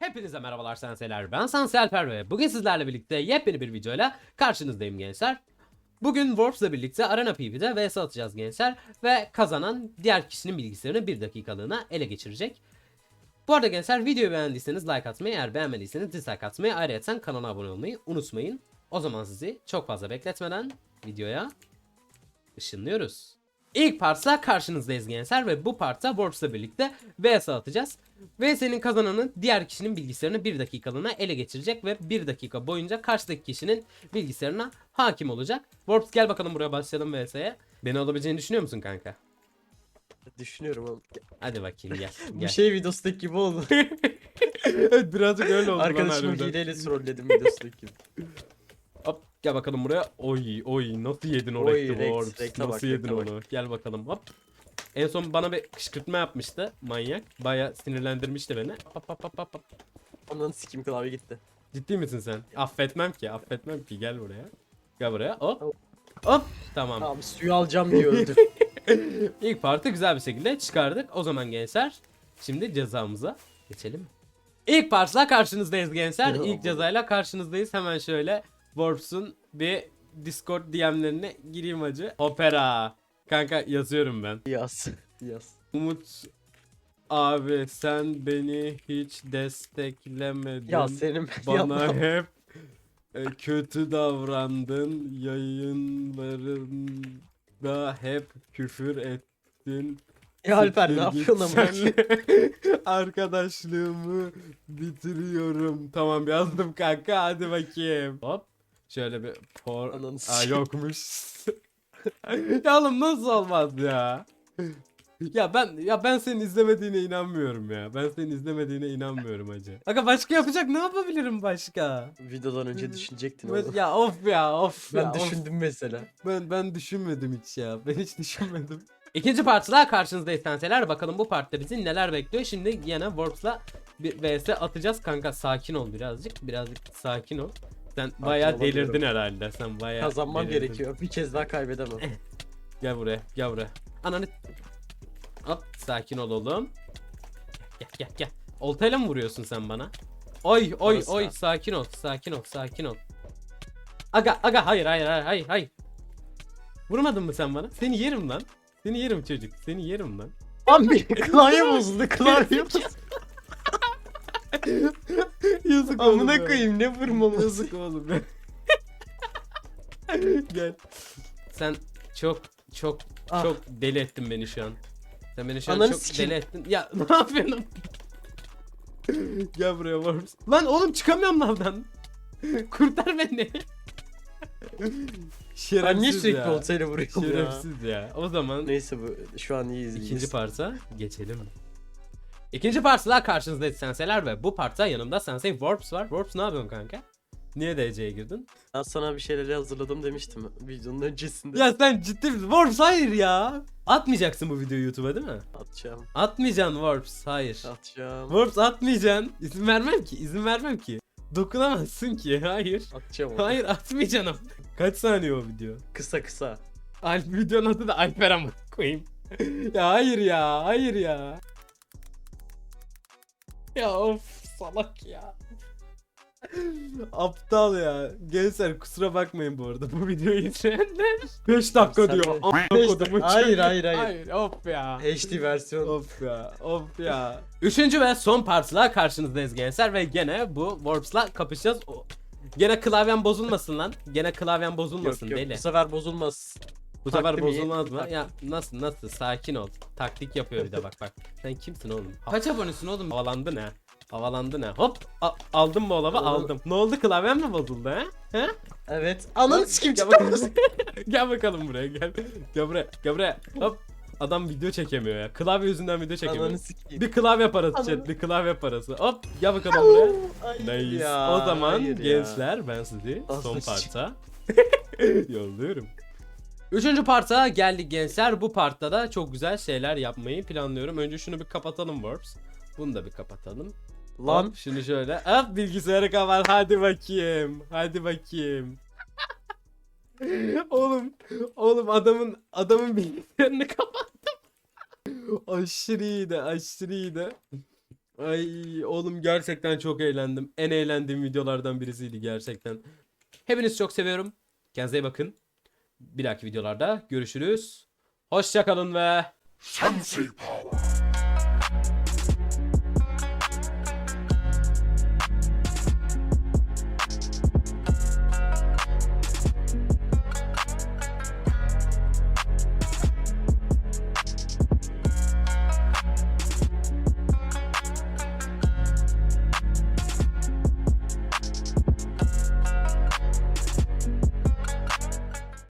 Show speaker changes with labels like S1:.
S1: Hepinize merhabalar senseler. Ben Sansi Alper ve bugün sizlerle birlikte yepyeni bir videoyla karşınızdayım gençler. Bugün Worps'la birlikte Arena PvP'de vs atacağız gençler ve kazanan diğer kişinin bilgisayarını bir dakikalığına ele geçirecek. Bu arada gençler videoyu beğendiyseniz like atmayı, eğer beğenmediyseniz dislike atmayı, ayrıca kanala abone olmayı unutmayın. O zaman sizi çok fazla bekletmeden videoya ışınlıyoruz. İlk partla karşınızdayız gençler ve bu partta Worps'la birlikte vs atacağız. VS'nin kazananı diğer kişinin bilgisayarını 1 dakikalığına ele geçirecek ve 1 dakika boyunca karşıdaki kişinin bilgisayarına hakim olacak. Worps gel bakalım buraya başlayalım VS'ye. Beni olabileceğini düşünüyor musun kanka?
S2: Düşünüyorum ama.
S1: Hadi bakayım gel.
S2: Bu
S1: gel.
S2: şey videosundaki gibi oldu.
S1: evet birazcık öyle oldu
S2: Arkadaşımı hileyle trolledim videosundaki gibi.
S1: Gel bakalım buraya. Oy oy nasıl yedin o
S2: Oy,
S1: rekti
S2: rekt,
S1: Worps?
S2: rekte bak,
S1: Nasıl yedin
S2: rekte bak.
S1: onu? Gel bakalım hop. En son bana bir kışkırtma yapmıştı manyak. Baya sinirlendirmişti beni. Hop hop hop hop. hop.
S2: Ondan sikim klavye gitti.
S1: Ciddi misin sen? Affetmem ki, affetmem ki. Gel buraya. Gel buraya. Hop. Hop. Tamam.
S2: Abi suyu alacağım diye öldü.
S1: İlk partı güzel bir şekilde çıkardık. O zaman gençler şimdi cezamıza geçelim. İlk partla karşınızdayız gençler. İlk cezayla karşınızdayız. Hemen şöyle Warps'un bir Discord DM'lerine gireyim acı. Opera. Kanka yazıyorum ben.
S2: Yaz. Yaz.
S1: Umut abi sen beni hiç desteklemedin.
S2: Ya senin
S1: Bana
S2: yapma.
S1: hep e, kötü davrandın. Yayınlarında hep küfür ettin.
S2: Ya Alper ne yapıyorsun
S1: sen. Arkadaşlığımı bitiriyorum. Tamam yazdım kanka hadi bakayım. Hop. Şöyle bir por...
S2: Ananı
S1: Aa
S2: sikeyim.
S1: yokmuş. ya oğlum nasıl olmaz ya? Ya ben ya ben senin izlemediğine inanmıyorum ya. Ben senin izlemediğine inanmıyorum hacı. Aga başka yapacak ne yapabilirim başka?
S2: Videodan önce düşünecektin
S1: Ben-
S2: oğlum.
S1: ya of ya of
S2: Ben
S1: ya, of.
S2: düşündüm mesela.
S1: Ben ben düşünmedim hiç ya. Ben hiç düşünmedim. İkinci partla karşınızdayız senseler. Bakalım bu partta bizi neler bekliyor. Şimdi yine Warps'la bir vs atacağız. Kanka sakin ol birazcık. Birazcık sakin ol. Sen bayağı delirdin herhalde. Sen bayağı
S2: Kazanmam
S1: delirdin.
S2: gerekiyor. Bir kez daha kaybedemem.
S1: Gel buraya. Gel buraya. Ananı. Hop sakin ol oğlum. Gel gel gel. Oltayla mı vuruyorsun sen bana? Oy oy
S2: Orası
S1: oy
S2: var.
S1: sakin ol. Sakin ol. Sakin ol. Aga aga hayır hayır hayır hayır hayır. Vurmadın mı sen bana? Seni yerim lan. Seni yerim çocuk. Seni yerim lan.
S2: Bir klavye bozuldu klavye bozuldu.
S1: Yazık oğlum
S2: Amına
S1: ya.
S2: koyayım ne vurmamız.
S1: Yazık oğlum ya. Gel. Sen çok çok
S2: Ah.
S1: çok deli ettin beni şu an. Sen beni şu an
S2: Ananı
S1: çok
S2: sikeyim.
S1: deli ettin. Ya ne yapıyorsun? Gel buraya Worms. Lan oğlum çıkamıyorum lavdan. Kurtar beni. Şerefsiz
S2: Ben niye sürekli
S1: ya.
S2: oltayla vuruyorum ya?
S1: Şerefsiz ya. O zaman
S2: Neyse bu şu an iyiyiz.
S1: İkinci
S2: iyiyiz.
S1: parça geçelim. İkinci parçla karşınızda senseler ve bu parça yanımda sensei Warps var. Warps ne yapıyorsun kanka? Niye DC'ye girdin?
S2: Ben sana bir şeyleri hazırladım demiştim videonun öncesinde.
S1: Ya sen ciddi misin? Warps hayır ya. Atmayacaksın bu videoyu YouTube'a değil mi?
S2: Atacağım.
S1: Atmayacaksın Warps hayır.
S2: Atacağım.
S1: Warps atmayacaksın. İzin vermem ki izin vermem ki. Dokunamazsın ki hayır.
S2: Atacağım onu.
S1: Hayır atmayacaksın. Kaç saniye o video?
S2: Kısa kısa.
S1: Alp videonun adı da Alper ama koyayım. ya hayır ya, hayır ya. Ya of salak ya. Aptal ya. Gençler kusura bakmayın bu arada bu videoyu izleyenler. 5 dakika diyor.
S2: de-
S1: Amına
S2: Beş dakika. Hayır, hayır, hayır.
S1: Hayır of ya.
S2: HD versiyon.
S1: Of ya, of ya. Üçüncü ve son partla karşınızdayız gençler ve gene bu Warps'la kapışacağız. O- Gene klavyen bozulmasın lan. Gene klavyen
S2: Yok
S1: bozulmasın
S2: yok
S1: deli.
S2: bu sefer bozulmaz.
S1: Bu sefer
S2: iyi,
S1: bozulmaz mı?
S2: taktım.
S1: Ya nasıl nasıl sakin ol. Taktik yapıyor bir de bak bak. Sen kimsin oğlum? Kaç abonesin oğlum? Havalandı ne? Havalandı ne? Hop a- aldım mı o lava?
S2: Aldım.
S1: Ne oldu klavyen mi bozuldu ha? He?
S2: Evet. Ananı sikim
S1: Gel bakalım. gel bakalım buraya gel. Gel buraya. Gel buraya. Hop. Adam video çekemiyor ya. Klavye yüzünden video çekemiyor.
S2: Ananı sikeyim.
S1: Bir klavye parası chat. Bir klavye parası. Hop. Gel bakalım buraya.
S2: Hayır
S1: Nice.
S2: ya,
S1: o zaman
S2: hayır ya.
S1: gençler ben sizi son
S2: çık-
S1: parta yolluyorum. Üçüncü parta geldik gençler. Bu partta da çok güzel şeyler yapmayı planlıyorum. Önce şunu bir kapatalım Warps. Bunu da bir kapatalım.
S2: Lan
S1: Hop, şunu şöyle. Hop bilgisayarı kapat. Hadi bakayım. Hadi bakayım. oğlum, oğlum adamın adamın bilgisayarını kapattım. aşırı iyiydi, aşırı iyiydi. Ay oğlum gerçekten çok eğlendim. En eğlendiğim videolardan birisiydi gerçekten. Hepinizi çok seviyorum. Kendinize iyi bakın. Bir dahaki videolarda görüşürüz. Hoşçakalın ve
S3: Sensei power.